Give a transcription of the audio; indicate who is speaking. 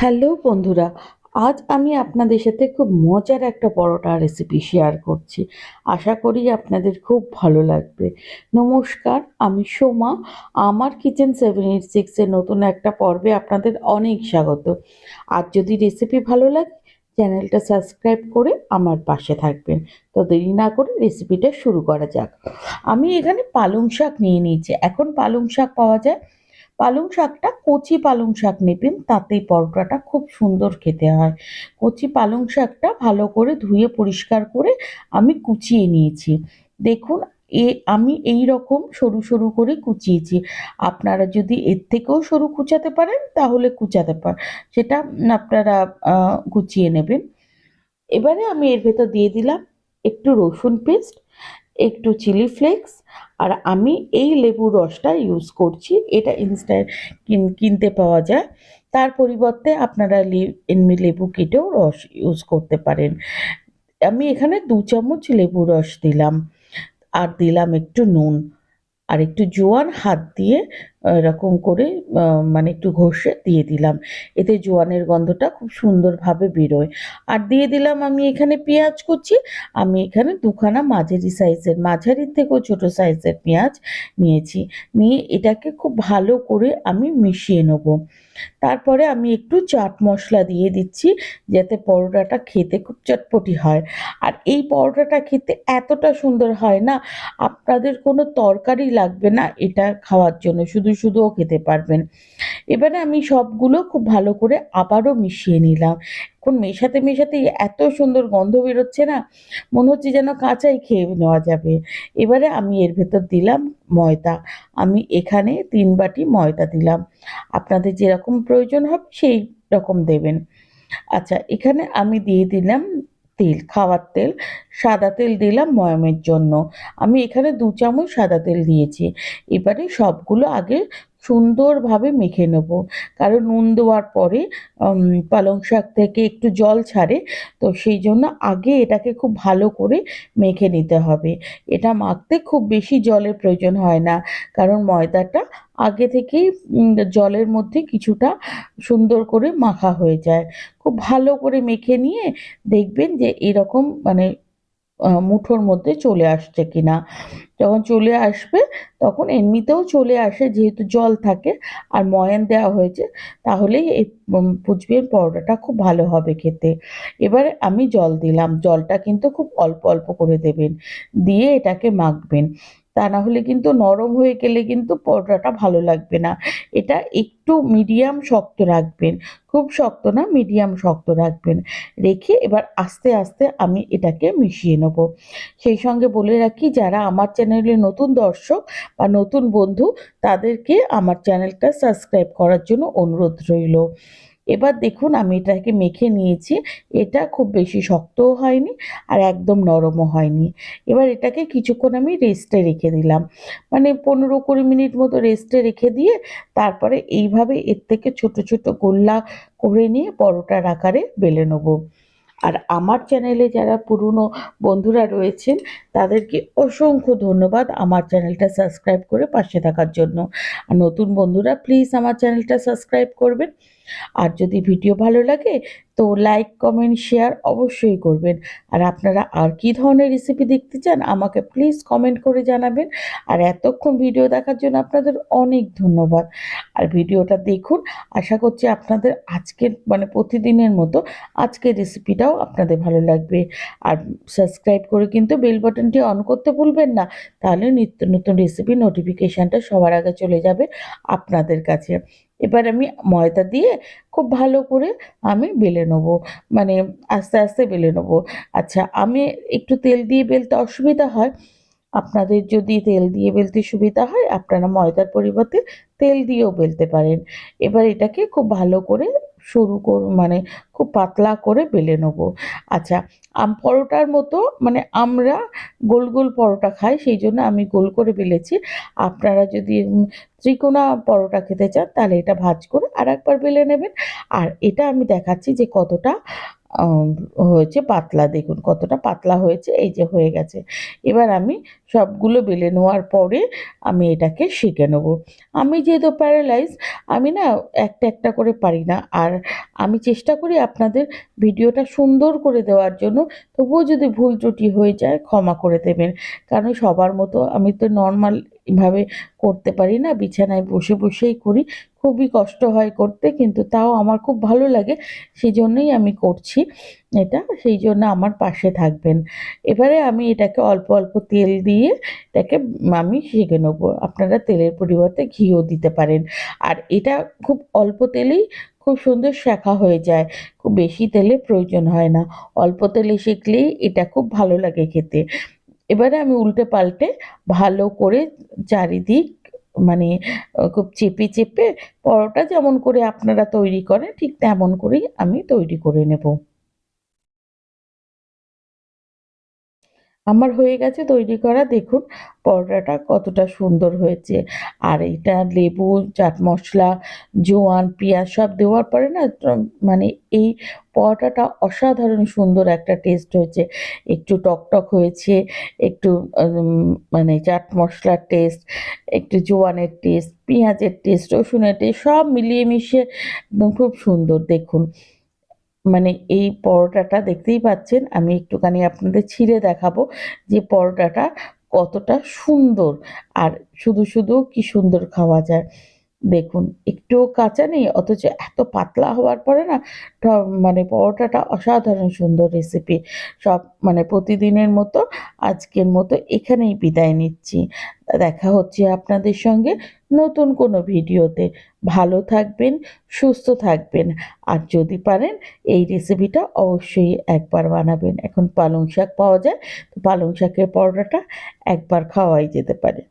Speaker 1: Hello বন্ধুরা, আজ আমি আপনাদের সাথে খুব মজার একটা পরোটা রেসিপি শেয়ার করছি। আশা করি আপনাদের খুব ভালো লাগবে। নমস্কার, আমি সোমা। আমার কিচেন সেভেন এইট সিক্সের নতুন একটা পর্বে আপনাদের অনেক স্বাগত। আর যদি রেসিপি ভালো লাগে, চ্যানেলটা সাবস্ক্রাইব করে আমার পাশে থাকবেন। তো দেরি না করে রেসিপিটা শুরু করা যাক। আমি এখানে পালং শাক নিয়ে নিয়েছি। এখন পালং শাক পাওয়া যায় পালং শাকটা কচি পালং শাক নেবেন, তাতেই পরোটাটা খুব সুন্দর খেতে হয়। কচি পালং শাকটা ভালো করে ধুয়ে পরিষ্কার করে আমি কুচিয়ে নিয়েছি। দেখুন, এ আমি এই রকম সরু সরু করে কুচিয়েছি। আপনারা যদি এর থেকেও সরু কুচাতে পারেন, তাহলে কুচাতে পার সেটা আপনারা কুচিয়ে নেবেন। এবারে আমি এর ভেতর দিয়ে দিলাম একটু রসুন পেস্ট। একটু চিলি ফ্লেক্স, আর আমি এই লেবুর রসটা ইউজ করছি। এটা ইনস্ট্যান্ট কিনতে পাওয়া যায়। তার পরিবর্তে আপনারা এমনি লেবু কেটেও রস ইউজ করতে পারেন। আমি এখানে দু চামচ লেবু রস দিলাম। আর দিলাম একটু নুন। আর একটু জোয়ান হাত দিয়ে এরকম করে মানে একটু ঘষে দিয়ে দিলাম। এতে জোয়ানের গন্ধটা খুব সুন্দরভাবে বেরোয়। আর দিয়ে দিলাম আমি এখানে পেঁয়াজ কুচি। আমি এখানে দুখানা মাঝারি সাইজের, মাঝারির থেকেও ছোট সাইজের পেঁয়াজ নিয়েছি। নিয়ে এটাকে খুব ভালো করে আমি মিশিয়ে নেব। তারপরে আমি একটু চাট মশলা দিয়ে দিচ্ছি, যাতে পরোটাটা খেতে খুব চটপটি হয়। আর এই পরোটাটা খেতে এতটা সুন্দর হয় না, আপনাদের কোনো তরকারি লাগবে না এটা খাওয়ার জন্য। শুধু শুধুও খেতে পারবেন। এবারে আমি সবগুলো খুব ভালো করে আবারও মিশিয়ে নিলাম। এখন মেশাতে মেশাতে এত সুন্দর গন্ধ বেরোচ্ছে না, মনে হচ্ছে যেন কাঁচাই খেয়ে নেওয়া যাবে। এবারে আমি এর ভেতর দিলাম ময়দা। আমি এখানে তিন বাটি ময়দা দিলাম। আপনাদের যেরকম প্রয়োজন হবে সেই রকম দেবেন। আচ্ছা এখানে আমি দিয়ে দিলাম তেল, খাওয়ার তেল। সাদা তেল দিলাম ময়ামের জন্য। আমি এখানে দু চামচ সাদা তেল দিয়েছি। এবারে সবগুলো আগে সুন্দরভাবে মেখে নেব। কারণ নুন দেওয়ার পরে পালং শাক থেকে একটু জল ছাড়ে, তো সেই জন্য আগে এটাকে খুব ভালো করে মেখে নিতে হবে। এটা মাখতে খুব বেশি জলের প্রয়োজন হয় না। কারণ ময়দাটা আগে থেকেই জলের মধ্যে কিছুটা সুন্দর করে মাখা হয়ে যায়। খুব ভালো করে মেখে নিয়ে দেখবেন যে এরকম মানে মুঠোর মধ্যে চলে আসছে কিনা। যখন চলে আসবে, তখন এমনিতেও চলে আসে, যেহেতু জল থাকে আর ময়ান দেওয়া হয়েছে, তাহলেই এই পুচবির পরোটাটা খুব ভালো হবে খেতে। এবারে আমি জল দিলাম। জলটা কিন্তু খুব অল্প অল্প করে দেবেন। দিয়ে এটাকে মাখবেন। তা না হলে কিন্তু নরম হয়ে গেলে কিন্তু পরোটাটা ভালো লাগবে না। এটা একটু মিডিয়াম শক্ত রাখবেন। খুব শক্ত না মিডিয়াম শক্ত রাখবেন। রেখে এবার আস্তে আস্তে আমি এটাকে মিশিয়ে নেব। সেই সঙ্গে বলে রাখি, যারা আমার চ্যানেলে নতুন দর্শক বা নতুন বন্ধু, তাদেরকে আমার চ্যানেলটা সাবস্ক্রাইব করার জন্য অনুরোধ রইল। এবার দেখুন আমি এটাকে মেখে নিয়েছি। এটা খুব বেশি শক্তও হয়নি আর একদম নরমও হয়নি। এবার এটাকে কিছুক্ষণ আমি রেস্টে রেখে দিলাম। মানে পনেরো কুড়ি মিনিট মতো রেস্টে রেখে দিয়ে তারপরে এইভাবে এর থেকে ছোট ছোট গোল্লা করে নিয়ে পরোটার আকারে বেলে নেব। আর আমার চ্যানেলে যারা পুরনো বন্ধুরা রয়েছেন তাদেরকে অসংখ্য ধন্যবাদ আমার চ্যানেলটা সাবস্ক্রাইব করে পাশে থাকার জন্য। আর নতুন বন্ধুরা প্লিজ আমার চ্যানেলটা সাবস্ক্রাইব করবেন। আর যদি ভিডিও ভালো লাগে, তো লাইক কমেন্ট শেয়ার অবশ্যই করবেন। আর আপনারা আর কি ধরনের রেসিপি দেখতে চান, আমাকে প্লিজ কমেন্ট করে জানাবেন। আর এতক্ষণ ভিডিও দেখার জন্য আপনাদের অনেক ধন্যবাদ। আর ভিডিওটা দেখুন, আশা করছি আপনাদের আজকের মানে প্রতিদিনের মতো আজকের রেসিপিটাও আপনাদের ভালো লাগবে। আর সাবস্ক্রাইব করে কিন্তু বেল বাটনটি অন করতে ভুলবেন না। তাহলে নিত্য নতুন রেসিপি নোটিফিকেশানটা সবার আগে চলে যাবে আপনাদের কাছে। এবার আমি ময়দা দিয়ে খুব ভালো করে আমি বেলে নেব। মানে আস্তে আস্তে বেলে নেব। আচ্ছা আমি একটু তেল দিয়ে বেলতে অসুবিধা হয়। আপনাদের যদি তেল দিয়ে বেলতে সুবিধা হয়, আপনারা ময়দার পরিবর্তে তেল দিয়েও বেলতে পারেন। এবার এটাকে খুব ভালো করে সরু কর মানে খুব পাতলা করে বেলে নেব। আচ্ছা আম পরোটার মতো মানে আমরা গোল গোল পরোটা খাই, সেই জন্য আমি গোল করে বেলেছি। আপনারা যদি ত্রিকোণা পরোটা খেতে চান, তাহলে এটা ভাজ করে আর একবার বেলে নেবেন। আর এটা আমি দেখাচ্ছি যে কতটা হয়েছে পাতলা, দেখুন কতটা পাতলা হয়েছে, এই যে হয়ে গেছে। এবার আমি সবগুলো বেলে নেওয়ার পরে আমি এটাকে শিখে নেব। আমি যেহেতু প্যারালাইজ আমি না একটা একটা করে পারি না। আর আমি চেষ্টা করি আপনাদের ভিডিওটা সুন্দর করে দেওয়ার জন্য, তবুও যদি ভুল ত্রুটি হয়ে যায় ক্ষমা করে দেবেন। কারণ সবার মতো আমি তো নর্মাল নর্মালভাবে করতে পারি না, বিছানায় বসে বসেই করি। খুবই কষ্ট হয় করতে, কিন্তু তাও আমার খুব ভালো লাগে সেই জন্যই আমি করছি এটা, সেই জন্য আমার পাশে থাকবেন। এবারে আমি এটাকে অল্প অল্প তেল দিয়ে এটাকে আমি শিখে নেব। আপনারা তেলের পরিবর্তে ঘিও দিতে পারেন। আর এটা খুব অল্প তেলেই খুব সুন্দর শেখা হয়ে যায়। খুব বেশি তেলে প্রয়োজন হয় না। অল্প তেলে শিখলেই এটা খুব ভালো লাগে খেতে। এবারে আমি উল্টে পাল্টে ভালো করে চারিদিক মানে খুব চেপে চেপে পরোটা যেমন করে আপনারা তৈরি করেন, ঠিক তেমন করেই আমি তৈরি করে নেব। আমার হয়ে গেছে তৈরি করা। দেখুন, পরোটাটা কতটা সুন্দর হয়েছে। আর এটা লেবু, চাট মশলা, জোয়ান, পেঁয়াজ সব দেওয়ার পরে না মানে এই পরোটাটা অসাধারণ সুন্দর একটা টেস্ট হয়েছে। একটু টকটক হয়েছে, একটু মানে চাট মশলার টেস্ট একটু জোয়ানের টেস্ট পেঁয়াজের টেস্ট রসুনের টেস্ট সব মিলিয়ে মিশিয়ে একদম খুব সুন্দর। দেখুন মানে এই পরোটাটা দেখতেই পাচ্ছেন, আমি একটুখানি আপনাদের ছিঁড়ে দেখাবো যে পরোটাটা কতটা সুন্দর আর শুধু শুধু কি সুন্দর খাওয়া যায়। দেখুন, একটুও কাঁচা নেই, অথচ এত পাতলা হওয়ার পরে না মানে পরোটাটা অসাধারণ সুন্দর রেসিপি সব মানে প্রতিদিনের মতো, আজকের মতো এখানেই বিদায় নিচ্ছি। দেখা হচ্ছে আপনাদের সঙ্গে নতুন কোনো ভিডিওতে। ভালো থাকবেন, সুস্থ থাকবেন। আর যদি পারেন, এই রেসিপিটা অবশ্যই একবার বানাবেন। এখন পালং শাক পাওয়া যায়, তো পালং শাকের পরোটাটা একবার খাওয়াই যেতে পারে।